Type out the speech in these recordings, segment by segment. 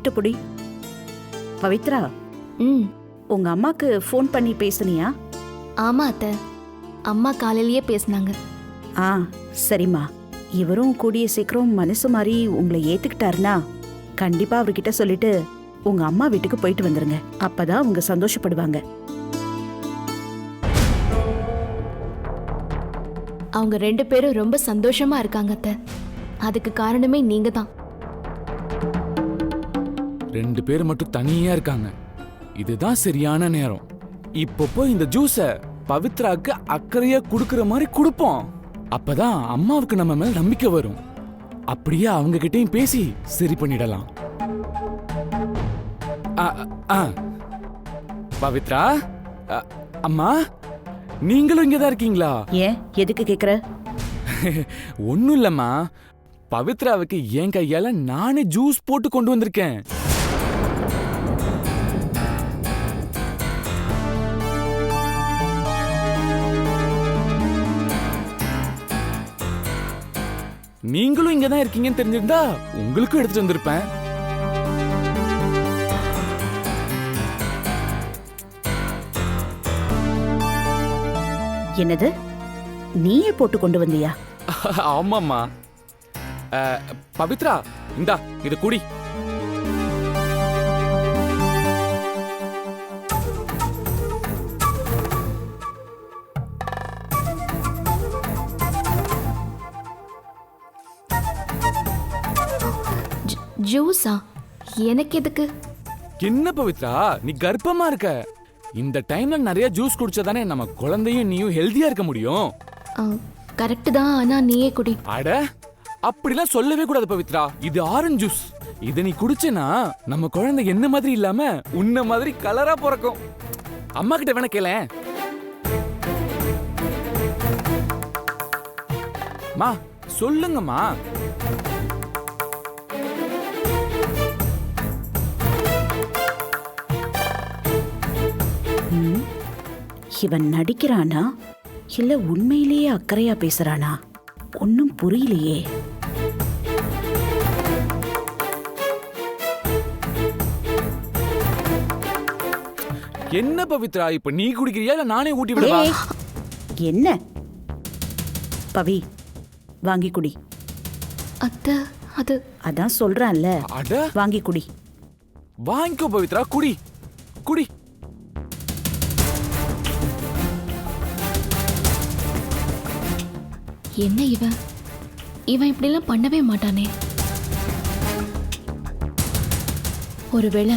திருட்டு புடி பவித்ரா ம். உங்க அம்மாக்கு ஃபோன் பண்ணி பேசுனியா? ஆமா அத்தை. அம்மா காலையிலேயே பேசினாங்க. ஆ சரிம்மா. இவரும் கூடிய சீக்கிரம் மனசு மாதிரி உங்களை ஏத்துக்கிட்டாருன்னா கண்டிப்பா அவர்கிட்ட சொல்லிட்டு உங்க அம்மா வீட்டுக்கு போயிட்டு வந்துருங்க. அப்பதான் அவங்க சந்தோஷப்படுவாங்க. அவங்க ரெண்டு பேரும் ரொம்ப சந்தோஷமா இருக்காங்க அத்தை. அதுக்கு காரணமே நீங்க தான் ரெண்டு பேர் மட்டும் தனியா இருக்காங்க. இதுதான் சரியான நேரம். இப்போ போய் இந்த ஜூஸ பவித்ராக்கு அக்கறையா குடுக்கற மாதிரி கொடுப்போம். அப்பதான் அம்மாவுக்கு நம்ம மேல நம்பிக்கை வரும். அப்படியே அவங்க கிட்டயும் பேசி சரி பண்ணிடலாம். பவித்ரா அம்மா நீங்களும் இங்கதான் இருக்கீங்களா? ஏன் எதுக்கு கேக்குற? ஒண்ணும் இல்லம்மா. பவித்ராவுக்கு என் கையால நானே ஜூஸ் போட்டு கொண்டு வந்திருக்கேன். நீங்களும் இங்க தான் இருக்கீங்கன்னு தெரிஞ்சிருந்தா உங்களுக்கும் எடுத்துட்டு வந்திருப்பேன். என்னது? நீயே போட்டு கொண்டு வந்தியா? ஆமாம்மா. அஹ், பவித்ரா இந்தா இது குடி. ஜூஸா? எனக்கு எதுக்கு? என்ன பவித்ரா நீ கர்ப்பமா இருக்க. இந்த டைம்ல நிறைய ஜூஸ் குடிச்சாதானே நம்ம குழந்தையும் நீயும் ஹெல்தியா இருக்க முடியும். கரெக்டு தான். ஆனா நீயே குடி. அட அப்படிலாம் சொல்லவே கூடாது பவித்ரா. இது ஆரஞ்சு ஜூஸ் இத நீ குடிச்சேனா நம்ம குழந்தை என்ன மாதிரி இல்லாம உன்ன மாதிரி கலரா பிறக்கும். அம்மா கிட்ட வேணா மா சொல்லுங்கம்மா. இவன் நடிக்கிறானா? இல்ல உண்மையிலேயே அக்கறையா பேசுறானா? ஒன்னும் புரியலையே. என்ன பவித்ரா இப்ப நீ குடிக்கிறியா இல்ல நானே ஊட்டி விடவா? ஏய், என்ன? பவி வாங்கி குடி. அத்தை அது அதான் சொல்றான்ல. அட. வாங்கி குடி. வாங்கிக்கோ பவித்ரா குடி. குடி. என்ன இவன் இவன் இப்படிலாம் பண்ணவே மாட்டானே. ஒருவேளை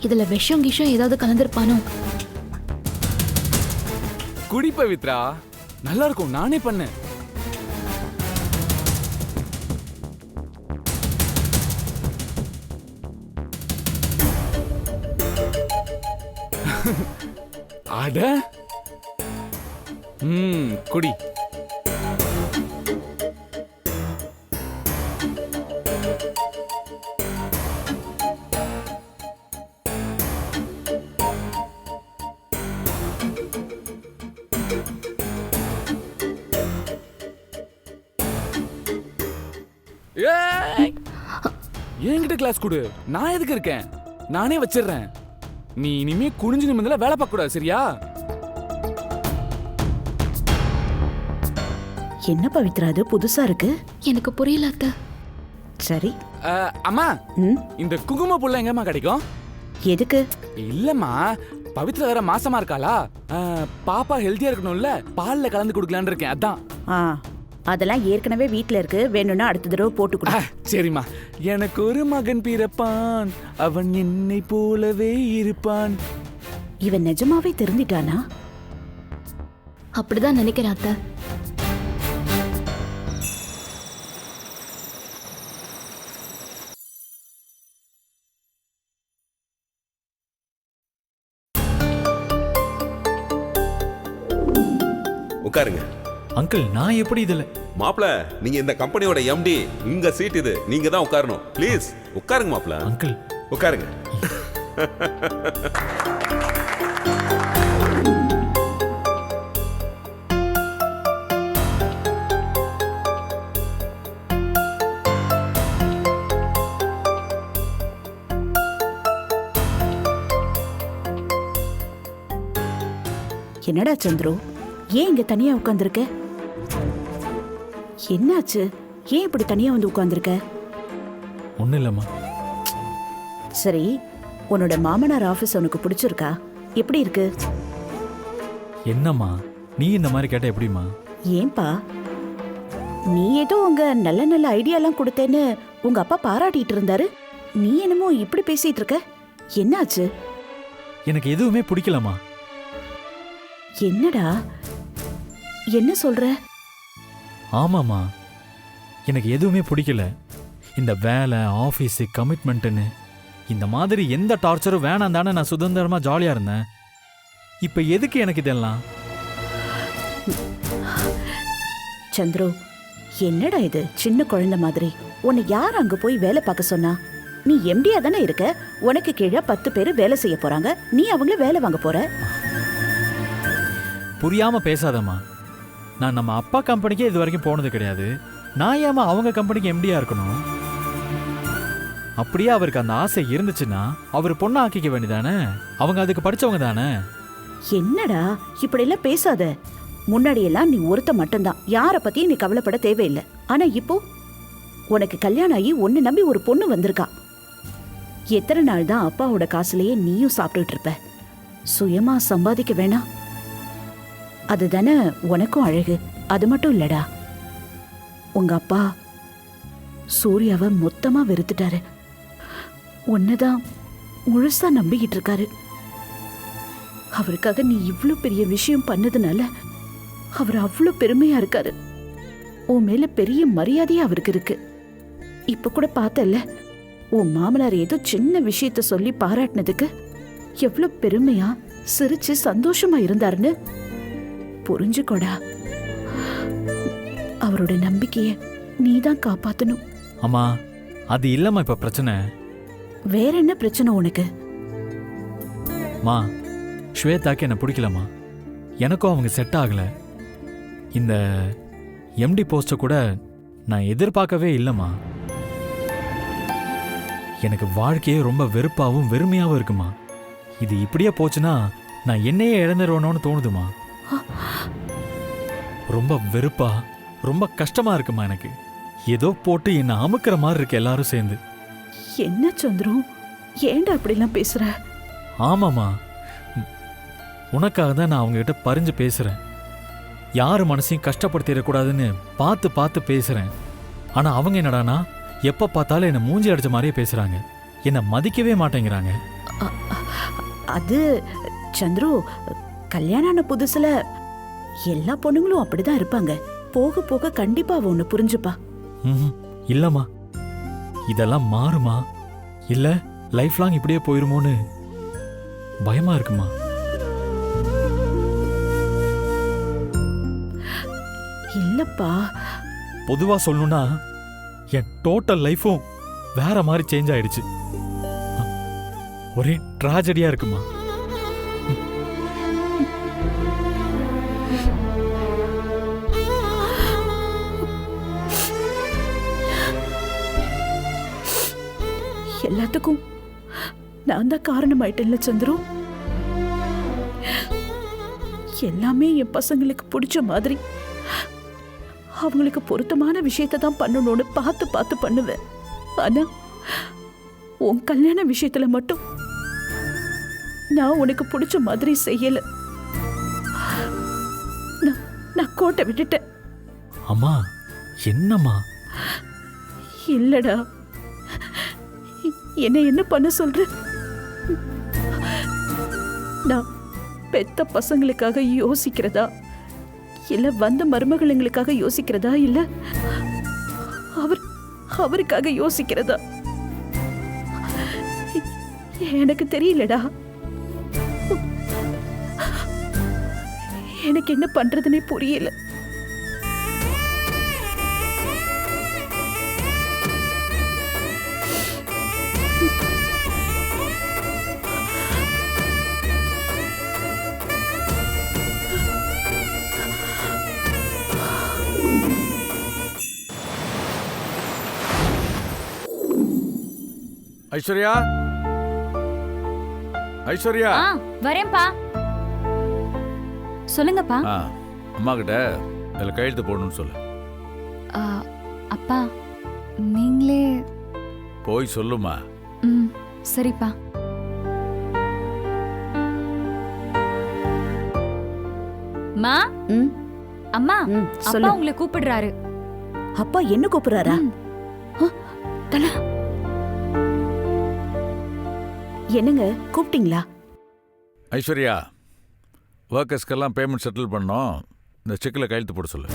இதுல விஷம் கிஷம் ஏதாவது கலந்திருப்பானோ? குடி பவித்ரா நல்லா இருக்கும் நானே பண்ணேன். அட! ம் குடி. என்கிட்ட கிளாஸ் கொடு. நான் எதுக்கு இருக்கேன்? நானே வச்சிடுறேன். நீ இனிமே குனிஞ்சு நிமிந்தல வேலை பார்க்க கூடாது சரியா? என்ன பவித்ரா அது புதுசா இருக்கு? எனக்கு புரியல அத்தை. சரி. அம்மா ம்? இந்த குங்கும புல்ல எங்கம்மா கிடைக்கும்? எதுக்கு? இல்லம்மா பவித்ரா வேற மாசமா இருக்காளா? பாப்பா ஹெல்த்தியா இருக்கணும்ல பால்ல கலந்து கொடுக்கலான்னு இருக்கேன் அதான். ஆ. அதெல்லாம் ஏற்கனவே வீட்ல இருக்கு. வேணும்னா அடுத்த தடவை போட்டு கொடு. சரிம்மா. எனக்கு ஒரு மகன் பிறப்பான். அவன் என்னை போலவே இருப்பான். இவன் நிஜமாவே தெரிஞ்சிட்டானா? அப்படிதான் நினைக்கிறேன் அத்தை. உட்காருங்க. அங்கிள் நான் எப்படி இதில் மாப்ள நீங்க இந்த கம்பெனியோட எம்டி உங்க சீட் இது. நீங்க தான் உட்காரணும். ப்ளீஸ் உட்காருங்க மாப்ள. அங்கிள். உட்காருங்க. என்னடா சந்துரு? ஏன் இங்க தனியா உட்காந்துருக்க என்னாச்சு? ஏன் இப்படி தனியா வந்து உட்கார்ந்திருக்க? ஒன்றும் இல்லைம்மா. சரி உன்னோட மாமனார் ஆபீஸ் உனக்கு பிடிச்சிருக்கா? எப்படி இருக்கு? என்னம்மா? நீ இந்த மாதிரி கேட்ட எப்படிம்மா? ஏன்பா? நீ ஏதோ உங்க நல்ல நல்ல ஐடியாலாம் கொடுத்தேன்னு உங்க அப்பா பாராட்டிட்டு இருந்தாரு. நீ என்னமோ இப்படி பேசிட்டு இருக்க? என்னாச்சு? எனக்கு எதுவுமே பிடிக்கலம்மா. என்னடா? என்ன சொல்ற? ஆமாம்மா. எனக்கு எதுவுமே பிடிக்கல. இந்த வேலை ஆஃபீஸு கமிட்மெண்ட்டுன்னு இந்த மாதிரி எந்த டார்ச்சரும் வேணாம் தானே நான் சுதந்திரமாக ஜாலியாக இருந்தேன். இப்போ எதுக்கு எனக்கு இதெல்லாம்? சந்துரு என்னடா இது? சின்ன குழந்தை மாதிரி. உன்னை யார் அங்க போய் வேலை பார்க்க சொன்னா? நீ எம்டியா தானே இருக்க? உனக்கு கீழே பத்து பேர் வேலை செய்ய போறாங்க. நீ அவங்கள வேலை வாங்க போற? புரியாமல் பேசாதம்மா. நான் நம்ம அப்பா கம்பெனிக்கே இது வரைக்கும் போனது கிடையாது. நான் ஏமா அவங்க கம்பெனிக்கு எம்டியா இருக்கணும்? அப்படியே அவருக்கு அந்த ஆசை இருந்துச்சுன்னா அவர் பொண்ணை ஆக்கிக்க வேண்டியதானே? அவங்க அதுக்கு படிச்சவங்க தானே? என்னடா இப்படி எல்லாம் பேசாத. முன்னாடி எல்லாம் நீ ஒருத்த மட்டும்தான். யார பத்தியும் நீ கவலைப்பட தேவையில்லை. ஆனா இப்போ உனக்கு கல்யாணம் ஆகி ஒன்னு நம்பி ஒரு பொண்ணு வந்திருக்கா. எத்தனை நாள் தான் அப்பாவோட காசுலயே நீயும் சாப்பிட்டுட்டு இருப்ப. சுயமா சம்பாதிக்க வேணாம். அதுதானே உனக்கும் அழகு. அது மட்டும் இல்லடா. உங்க அப்பா சூர்யாவை மொத்தமா வெறுத்துட்டாரு. உன்னதான் முழுசா நம்பிக்கிட்டு இருக்காரு. அவருக்காக நீ இவ்வளோ பெரிய விஷயம் பண்ணதுனால அவர் அவ்வளோ பெருமையா இருக்காரு. உன் மேல பெரிய மரியாதையா அவருக்கு இருக்கு. இப்ப கூட பார்த்தல்ல உன் மாமனார் ஏதோ சின்ன விஷயத்த சொல்லி பாராட்டினதுக்கு எவ்வளோ பெருமையா சிரிச்சு சந்தோஷமா இருந்தாருன்னு. புரிஞ்சுக்கோடா. அவரோட நம்பிக்கைய நீதான் காப்பாத்தணும். அம்மா அது இல்லைம்மா இப்போ பிரச்சனை. வேற என்ன பிரச்சனை உனக்கு? மா ஸ்வேதாக்கு என்ன பிடிக்கலம்மா. எனக்கும் அவங்க செட் ஆகல. இந்த எம்டி போஸ்ட்டை கூட நான் எதிர்பார்க்கவே இல்லைம்மா. எனக்கு வாழ்க்கையே ரொம்ப வெறுப்பாகவும் வெறுமையாகவும் இருக்குமா. இது இப்படியே போச்சுன்னா நான் என்னையே இழந்துருவேணும்னு தோணுதுமா. ரொம்ப வெறுப்பா ரொம்ப கஷ்டமா இருக்குமா எனக்கு? ஏதோ போட்டு என்னை அமுக்கிற மாதிரி இருக்கு எல்லாரும் சேர்ந்து. என்ன சந்திரம் ஏன்டா அப்படிலாம் பேசுற? ஆமாம்மா. உனக்காக தான் நான் அவங்ககிட்ட பறிஞ்சு பேசுறேன். யார் மனசையும் கஷ்டப்படுத்திடக்கூடாதுன்னு பார்த்து பார்த்து பேசுறேன். ஆனா அவங்க என்னடானா எப்ப பார்த்தாலும் என்னை மூஞ்சி அடிச்ச மாதிரியே பேசுறாங்க. என்னை மதிக்கவே மாட்டேங்கிறாங்க. அ- அது சந்துரு கல்யாணம் ஆன புதுசுல எல்லா பொண்ணுங்களும் அப்படிதான் இருப்பாங்க. போக போக கண்டிப்பா அவ ஒண்ணு புரிஞ்சுப்பா. இல்லம்மா. இதெல்லாம் மாறுமா? இல்ல லைஃப் லாங் இப்படியே போயிருமோன்னு பயமா இருக்குமா? இல்லப்பா. பொதுவா சொல்லணும்னா என் டோட்டல் லைஃபும் வேற மாதிரி சேஞ்ச் ஆயிடுச்சு. ஒரே ட்ராஜடியா இருக்குமா? எல்லாத்துக்கும் நான் தான் காரணமாயிட்டேன்ல சந்துரு. எல்லாமே என் பசங்களுக்கு பிடிச்ச மாதிரி. அவங்களுக்கு பொருத்தமான விஷயத்தை தான் பண்ணணும்னு பார்த்து பார்த்து பண்ணுவேன். ஆனா உன் கல்யாண விஷயத்துல மட்டும் நான் உனக்கு பிடிச்ச மாதிரி செய்யல. நான் கோட்டை விட்டுட்டேன். அம்மா என்னம்மா? இல்லடா. என்ன என்ன பண்ண சொல்ற? நான் பெத்த பசங்களுக்காக யோசிக்கிறதா? இல்ல வந்த மருமகளுங்களுக்காக யோசிக்கிறதா? இல்ல அவர் அவருக்காக யோசிக்கிறதா? எனக்கு தெரியலடா. எனக்கு என்ன பண்றதுன்னே புரியல. ஐஸ்வர்யா? ஐஸ்வர்யா? ஆ வரேன்பா சொல்லுங்கப்பா. ஆ அம்மா கிட்ட அதில் கையெழுத்து போடணும்னு சொல்லு. ஆ, அப்பா நீங்களே போய் சொல்லுமா ம் சரிப்பா. மா? ம். அம்மா ம் அப்பா சொல்லு. உங்களை கூப்பிடுறாரு. அப்பா என்ன கூப்பிடுறாரா. ஆ, தல. என்னங்க கூப்பிட்டீங்களா? ஐஸ்வர்யா ஒர்க்கர்ஸ்க்கெல்லாம் பேமெண்ட் செட்டில் பண்ணோம். இந்த செக்கில் கையெழுத்து போட சொல்லு.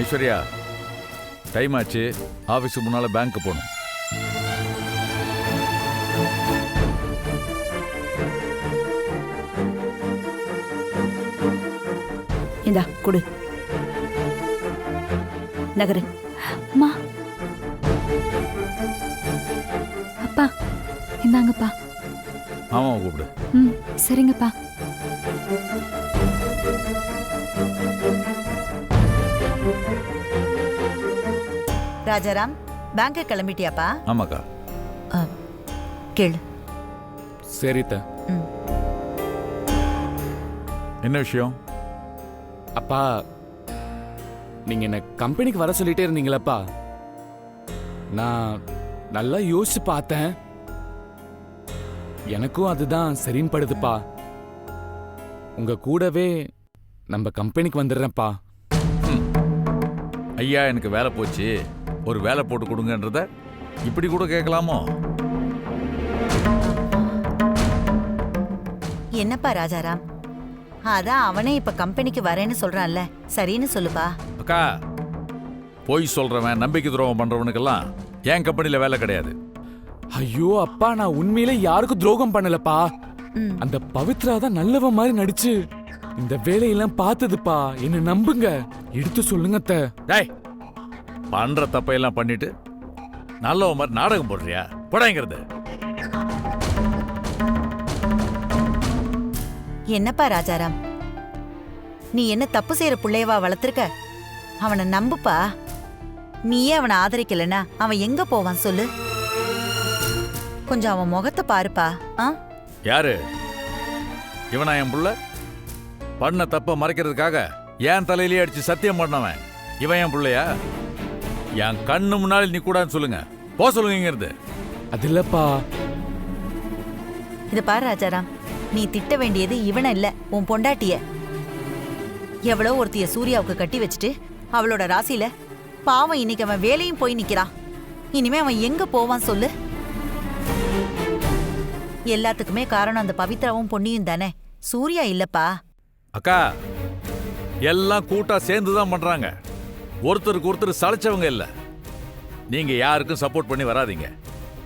ஐஸ்வர்யா டைம் ஆச்சு. ஆஃபீஸுக்கு முன்னால் பேங்க்கு போகணும். இந்தா கொடு. நகரு. அம்மா. அப்பா இந்தாங்கப்பா. மாமாவை கூப்பிடு. ம் சரிங்கப்பா. ராஜாராம் பேங்க்கு கிளம்பிட்டியாப்பா? ஆமாக்கா. கேளு. சரித்த என்ன விஷயம்? அப்பா நீங்க என்ன கம்பெனிக்கு வர சொல்லிட்டே இருந்தீங்களப்பா. நான் நல்லா யோசிச்சு பார்த்தேன். எனக்கும் அதுதான் சரின்னு படுதுப்பா உங்க கூடவே நம்ம கம்பெனிக்கு வந்துடுறேன்ப்பா. ஐயா எனக்கு வேலை போச்சு. ஒரு வேலை போட்டு கொடுங்கன்றத இப்படி கூட கேட்கலாமோ? என்னப்பா ராஜாராம்? அதான் அவனே இப்ப கம்பெனிக்கு வரேன்னு சொல்றான்ல. சரின்னு சொல்லுப்பா. அக்கா பொய் சொல்றவன் நம்பிக்கை துரோகம் பண்றவனுக்கெல்லாம் என் கம்பெனில வேலை கிடையாது. ஐயோ அப்பா நான் உண்மையிலே யாருக்கும் துரோகம் பண்ணலப்பா. அந்த பவித்ரா தான் நல்லவ மாதிரி நடிச்சு இந்த வேலையெல்லாம் பார்த்ததுப்பா. என்ன நம்புங்க. எடுத்து சொல்லுங்க அத்தை. டேய் பண்ற தப்பையெல்லாம் பண்ணிட்டு நல்லவ மாதிரி நாடகம் போடுறியா? போடாங்கிறது. என்னப்பா ராஜாராம்? நீ என்ன தப்பு செய்யற புள்ளையவா வளர்த்திருக்க? அவனை நம்புப்பா. நீயே அவனை ஆதரிக்கலனா அவன் எங்க போவான் சொல்லு. கொஞ்சம் அவன் முகத்தை பாருப்பா. ஆ? யாரு? இவனா என் புள்ள? பண்ண தப்ப மறைக்கிறதுக்காக என் தலையிலேயே அடிச்சு சத்தியம் பண்ணவன் இவன் என் புள்ளையா? என் கண்ணு முன்னாடி நீ கூடாதுன்னு சொல்லுங்க. போ சொல்லுங்கிறது அது இல்லப்பா. இது பாரு ராஜாராம். நீ திட்ட வேண்டியது இவனை இல்ல உன் பொண்டாட்டிய. எவ்வளோ ஒருத்திய சூர்யாவுக்கு கட்டி வச்சுட்டு அவளோட ராசியில பாவம் இன்னைக்கு அவன் வேலையும் போய் நிக்கிறான் இனிமே அவன் எங்க போவான் சொல்லு? எல்லாத்துக்குமே காரணம் அந்த பவித்ராவும் பொன்னியும் தானே. சூர்யா இல்லப்பா. அக்கா எல்லாம் கூட்டா சேர்ந்து தான் பண்றாங்க. ஒருத்தருக்கு ஒருத்தர் சளைச்சவங்க இல்ல. நீங்க யாருக்கும் சப்போர்ட் பண்ணி வராதீங்க.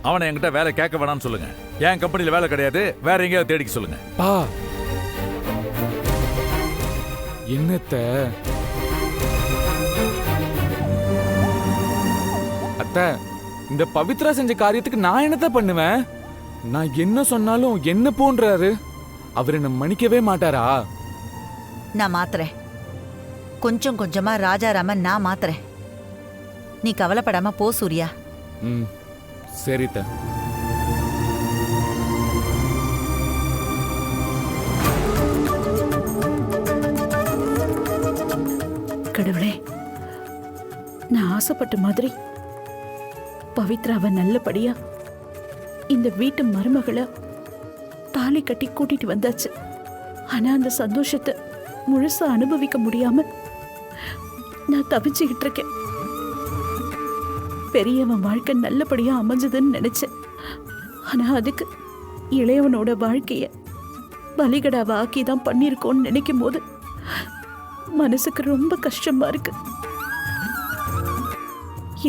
அவனை என்கிட்ட வேலை கேட்க வேணாம்னு சொல்லுங்க. என் கம்பெனில வேலை கிடையாது. வேற எங்கேயாவது தேடிக்க சொல்லுங்க. பா. என்னத்த? அத்தை இந்த பவித்ரா செஞ்ச காரியத்துக்கு நான் என்னத்த பண்ணுவேன்? நான் என்ன சொன்னாலும் என்ன போன்றாரு? அவர் என்ன மன்னிக்கவே மாட்டாரா? நான் மாத்துறேன். கொஞ்சம் கொஞ்சமா ராஜாராம நான் மாத்துறேன். நீ கவலைப்படாம போ சூர்யா. ம். சரித்த கடவுளே நான் ஆசைப்பட்ட மாதிரி பவித்ராவை நல்லபடியா இந்த வீட்டு மருமகளை தாலி கட்டி கூட்டிட்டு வந்தாச்சு. ஆனா அந்த சந்தோஷத்தை முழுசா அனுபவிக்க முடியாம நான் தவிச்சுக்கிட்டு இருக்கேன். பெரியவன் வாழ்க்கை நல்லபடியா அமைஞ்சதுன்னு நினைச்சேன். ஆனா அதுக்கு இளையவனோட வாழ்க்கைய பலிகடாவை ஆக்கி தான் பண்ணியிருக்கோன்னு நினைக்கும் போது மனசுக்கு ரொம்ப கஷ்டமா இருக்கு.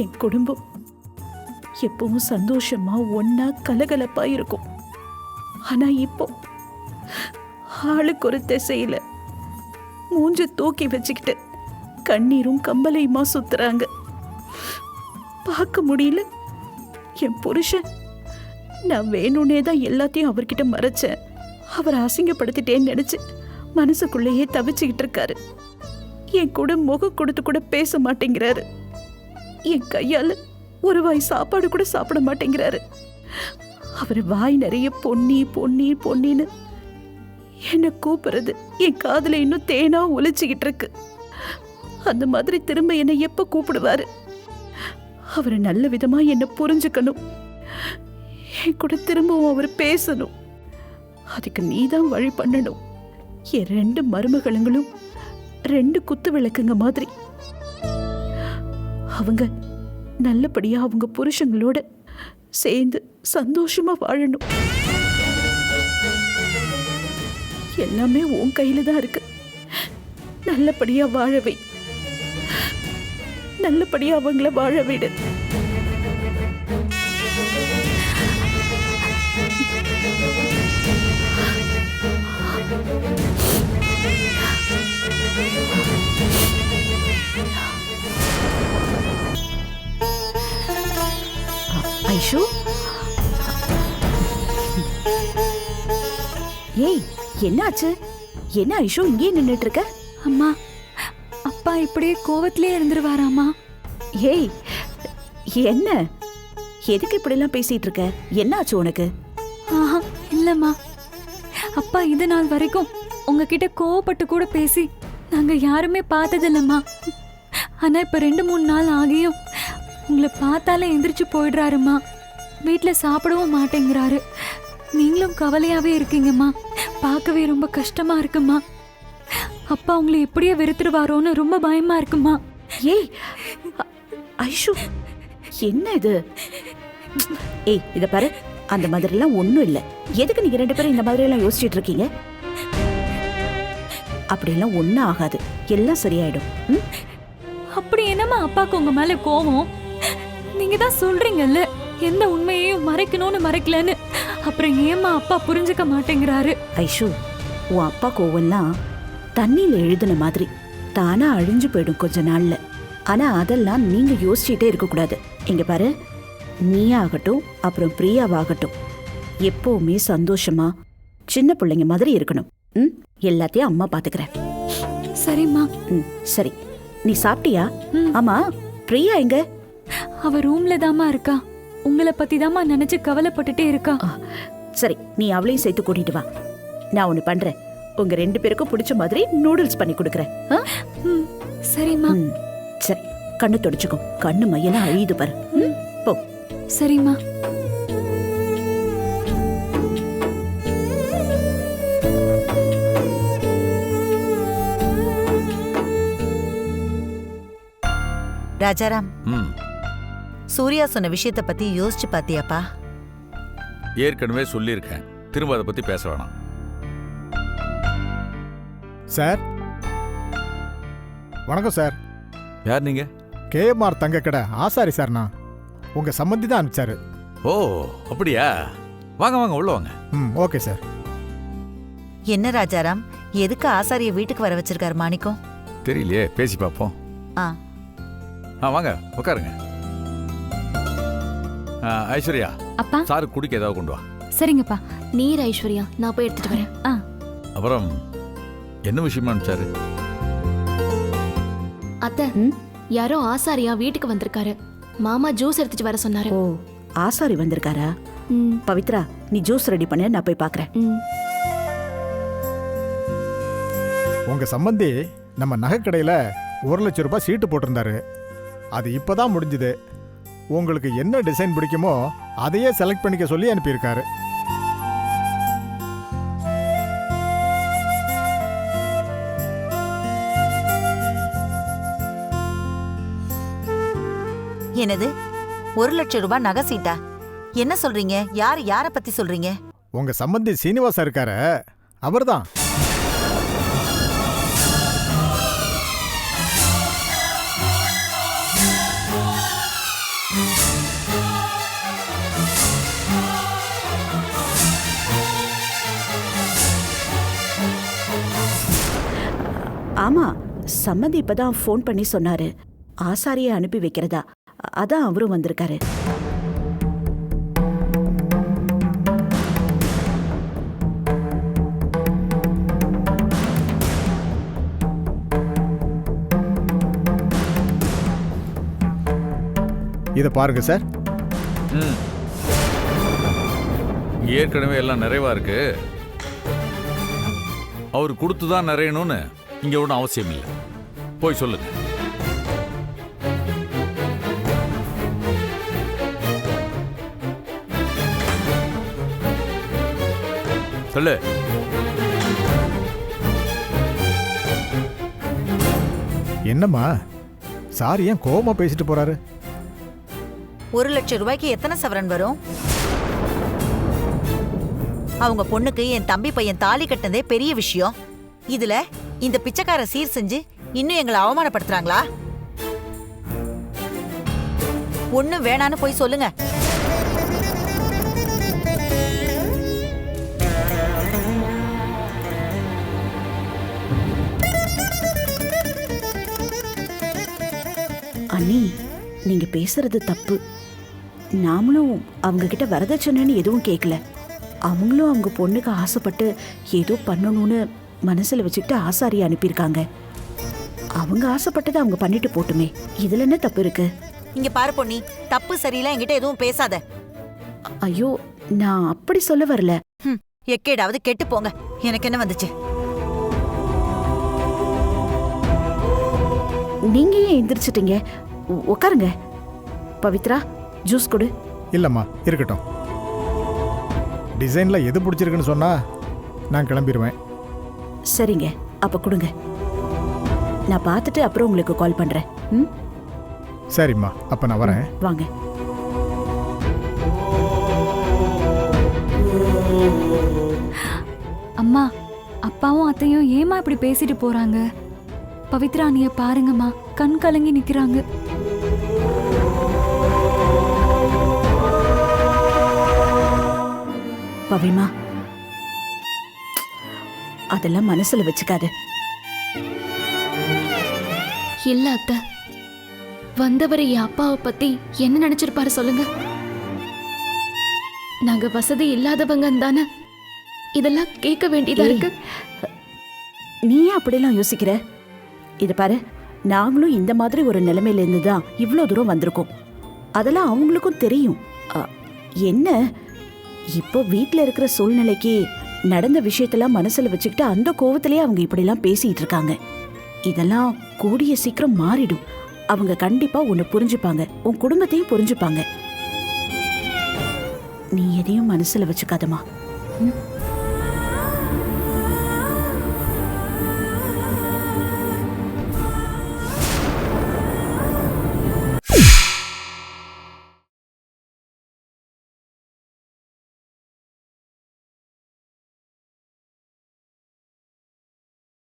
என் குடும்பம் எப்பவும் சந்தோஷமா ஒன்னா கலகலப்பா இருக்கும். ஆனா இப்போ ஆளுக்கு ஒரு திசையில மூஞ்ச தூக்கி வச்சுக்கிட்டு கண்ணீரும் கம்பலையுமா சுத்துறாங்க. பார்க்க முடியல. என் புருஷன் நான் வேணும்னே தான் எல்லாத்தையும் அவர்கிட்ட மறைச்சேன். அவரை அசிங்கப்படுத்திட்டேன்னு நினைச்சு மனசுக்குள்ளேயே தவிச்சுக்கிட்டு இருக்காரு. என் கூட முகம் கொடுத்து கூட பேச மாட்டேங்கிறாரு. என் கையால் ஒரு வாய் சாப்பாடு கூட சாப்பிட மாட்டேங்கிறாரு. அவர் வாய் நிறைய பொன்னி பொன்னி பொன்னின்னு என்னை கூப்பிடுறது. என் காதில் இன்னும் தேனாக ஒழிச்சிக்கிட்டு இருக்கு. அந்த மாதிரி திரும்ப என்னை எப்போ கூப்பிடுவாரு? அவர் நல்ல விதமா என்ன புரிஞ்சுக்கணும். என் கூட திரும்பவும் அவர் பேசணும். அதுக்கு நீதான் வழி பண்ணணும். என் ரெண்டு மருமகளுங்களும் ரெண்டு குத்து விளக்குங்க மாதிரி. அவங்க நல்லபடியா அவங்க புருஷங்களோட சேர்ந்து சந்தோஷமா வாழணும். எல்லாமே உன் கையில தான் இருக்கு. நல்லபடியா வாழவை நல்லபடியா அவங்கள வாழ விடு. ஐஷு? ஏய் என்னாச்சு? என்ன ஐஷு இங்கே நின்னுட்டு இருக்க? அம்மா இப்படியே கோவத்திலே இருந்துருவாராம்மா ஏய் என்ன? எதுக்கு இப்படிலாம் பேசிட்டு இருக்க என்னாச்சு உனக்கு? ஆஹா இல்லம்மா. அப்பா இது நாள் வரைக்கும் உங்ககிட்ட கோவப்பட்டு கூட பேசி நாங்க யாருமே பார்த்ததில்லம்மா. ஆனா இப்ப ரெண்டு மூணு நாள் ஆகியும் உங்களை பார்த்தாலே எந்திரிச்சு போயிடுறாருமா வீட்டில் சாப்பிடவும் மாட்டேங்கிறாரு. நீங்களும் கவலையாவே இருக்கீங்கம்மா. பார்க்கவே ரொம்ப கஷ்டமா இருக்குமா அப்பா உங்களை எப்படியே வெறுத்துருவாரோன்னு ரொம்ப பயமா இருக்குமா? ஏய் ஐஷு என்ன இது? ஏய் இத பாரு. அந்த மாதிரிலாம் ஒண்ணும் இல்ல. எதுக்கு நீங்க ரெண்டு பேரும் இந்த மாதிரி எல்லாம் யோசிச்சுட்டு இருக்கீங்க? அப்படியெல்லாம் ஒண்ணும் ஆகாது. எல்லாம் சரியாயிடும். ம்? அப்படி என்னம்மா அப்பாக்கு உங்க மேல கோவம்? நீங்க தான் சொல்றீங்கல்ல எந்த உண்மையையும் மறைக்கணும்னு மறைக்கலன்னு. அப்புறம் ஏம்மா அப்பா புரிஞ்சுக்க மாட்டேங்கிறாரு? ஐஷு உன் அப்பா கோவம்லாம் தண்ணியில எழுதுன மாதிரி. தானா அழிஞ்சு போயிடும் கொஞ்ச நாள்ல. ஆனா அதெல்லாம் நீங்க யோசிச்சுட்டே இருக்க கூடாது. இங்க பாரு. நீயாகட்டும் அப்புறம் பிரியாவாகட்டும் எப்பவுமே சந்தோஷமா சின்ன பிள்ளைங்க மாதிரி இருக்கணும். ம்? எல்லாத்தையும் அம்மா பாத்துக்கிறேன். சரிம்மா. ம் சரி. நீ சாப்பிட்டியா. ஆமா. பிரியா எங்க? அவ ரூம்ல தாம்மா இருக்கா. உங்களை பத்தி தாம்மா நினைச்சு கவலைப்பட்டுட்டே இருக்கா. சரி. நீ அவளையும் சேர்த்து கூட்டிட்டு வா. நான் ஒண்ணு பண்றேன். உங்க ரெண்டு பேருக்கும் பிடிச்ச மாதிரி நூடுல்ஸ் பண்ணி கொடுக்குறேன். சரிம்மா. சரி. கண்ணு தொடச்சுக்கோ. கண்ணு மையெல்லாம் அழியுது பாரு. போ. சரிம்மா. ராஜாராம் சூர்யா சொன்ன விஷயத்த பத்தி யோசிச்சு பாத்தியாப்பா? ஏற்கனவே சொல்லியிருக்கேன். திரும்ப அதை பத்தி பேச வேணாம். சார்? வணக்கம் சார். யார் நீங்க? கேஎம்ஆர் தங்க கடை ஆசாரி சார் நான் உங்க சம்மந்தி தான் அனுப்பிச்சாரு. ஓ அப்படியா? வாங்க வாங்க உள்ள வாங்க. ம் ஓகே சார். என்ன ராஜாராம் எதுக்கு ஆசாரிய வீட்டுக்கு வர வச்சிருக்காரு மாணிக்கம்? தெரியலையே பேசி பார்ப்போம். ஆ. ஆ வாங்க உட்காருங்க ஆ, ஐஸ்வர்யா அப்பா. சாரு குடிக்க ஏதாவது கொண்டு வா. சரிங்கப்பா நீர் ஐஸ்வர்யா நான் போய் எடுத்துட்டு வரேன். ஆ. அப்புறம் என்ன விஷயமா அனுப்பிச்சாரு? அத்தை? யாரோ ஆசாரியா வீட்டுக்கு வந்திருக்காரு. மாமா ஜூஸ் எடுத்துட்டு வர சொன்னாரு. ஓ ஆசாரி வந்திருக்காரா? பவித்ரா நீ ஜூஸ் ரெடி பண்ண நான் போய் பார்க்கறேன் ம். உங்க சம்மந்தி நம்ம நகைக்கடையில ஒரு லட்சம் ரூபாய் சீட்டு போட்டிருந்தாரு. அது இப்பதான் முடிஞ்சுது. உங்களுக்கு என்ன டிசைன் பிடிக்குமோ அதையே செலக்ட் பண்ணிக்க சொல்லி அனுப்பியிருக்காரு. ஒரு லட்சம் ரூபாய் நகை சீட்டா? என்ன சொல்றீங்க? யார் யார பத்தி சொல்றீங்க? உங்க சம்மந்தி சீனிவாசா இருக்காரு அவர்தான். ஆமா சம்மந்தி இப்பதான் ஃபோன் பண்ணி சொன்னாரு. ஆசாரியை அனுப்பி வைக்கிறதா. அதான் அவரும் வந்திருக்காரு. இதை பாருங்க சார். ம். ஏற்கனவே எல்லாம் நிறைவா இருக்கு. அவர் கொடுத்துதான் நிறையணும்னு இங்கே ஒன்றும் அவசியம் இல்லை போய் சொல்லுங்கள் சொல்லு. என்னம்மா? சார் ஏன் கோவமா பேசிட்டு போறாரு? ஒரு லட்சம் ரூபாய்க்கு எத்தனை சவரன் வரும்? அவங்க பொண்ணுக்கு என் தம்பி பையன் தாலி கட்டினதே பெரிய விஷயம். இதுல இந்த பிச்சைக்கார சீர் செஞ்சு இன்னும் எங்களை அவமானப்படுத்துறாங்களா? ஒண்ணும் வேணான்னு போய் சொல்லுங்க. அண்ணி நீங்க பேசுறது தப்பு. நாமளும் அவங்க கிட்ட வரதட்சணைன்னு எதுவும் கேட்கல அவங்களும் அவங்க பொண்ணுக்கு ஆசைப்பட்டு ஏதோ பண்ணணும்னு மனசுல வச்சுக்கிட்டு ஆசாரி அனுப்பியிருக்காங்க. அவங்க ஆசைப்பட்டதை அவங்க பண்ணிட்டு போட்டுமே. இதுல என்ன தப்பு இருக்கு? இங்க பாரு பொன்னி தப்பு சரியில்லை என்கிட்ட எதுவும் பேசாத. ஐயோ நான் அப்படி சொல்ல வரல. ஹம், எக்கேடாவது கெட்டு போங்க. எனக்கு என்ன வந்துச்சு? நீங்க ஏன் எந்திரிச்சிட்டீங்க? உட்காருங்க பவித்ரா ஜூஸ் கொடு. இல்லைம்மா இருக்கட்டும். டிசைனில் எது பிடிச்சிருக்குன்னு சொன்னா நான் கிளம்பிடுவேன் சரிங்க அப்ப கொடுங்க. நான் பார்த்துட்டு அப்புறம் உங்களுக்கு கால் பண்றேன். ம்? சரிம்மா அப்போ நான் வரேன். வாங்க. அம்மா அப்பாவும் அத்தையும் ஏமா இப்படி பேசிட்டு போறாங்க? பவித்ரா நீய பாருங்கம்மா. கண் கலங்கி நிக்கிறாங்க. பவிமா. அதெல்லாம் மனசுல வச்சுக்காத. இல்ல அத்தை. வந்தவர் என் அப்பாவை பத்தி என்ன நினைச்சிருப்பாரு சொல்லுங்க. நாங்க வசதி இல்லாதவங்க தானே. இதெல்லாம் கேட்க வேண்டியதா. இருக்கு. நீ அப்படிலாம் யோசிக்கிற? இது பாரு நாங்களும் இந்த மாதிரி ஒரு நிலைமையில இருந்து தான் இவ்வளோ தூரம் வந்திருக்கோம். அதெல்லாம் அவங்களுக்கும் தெரியும். என்ன? இப்போ வீட்டில் இருக்கிற சூழ்நிலைக்கு நடந்த விஷயத்தெல்லாம் மனசுல வச்சுக்கிட்டு அந்த கோவத்திலே அவங்க இப்படிலாம் பேசிட்டு இருக்காங்க. இதெல்லாம் கூடிய சீக்கிரம் மாறிடும். அவங்க கண்டிப்பா உன்னை புரிஞ்சுப்பாங்க. உன் குடும்பத்தையும் புரிஞ்சுப்பாங்க. நீ எதையும் மனசுல வச்சுக்காதம்மா. ம்?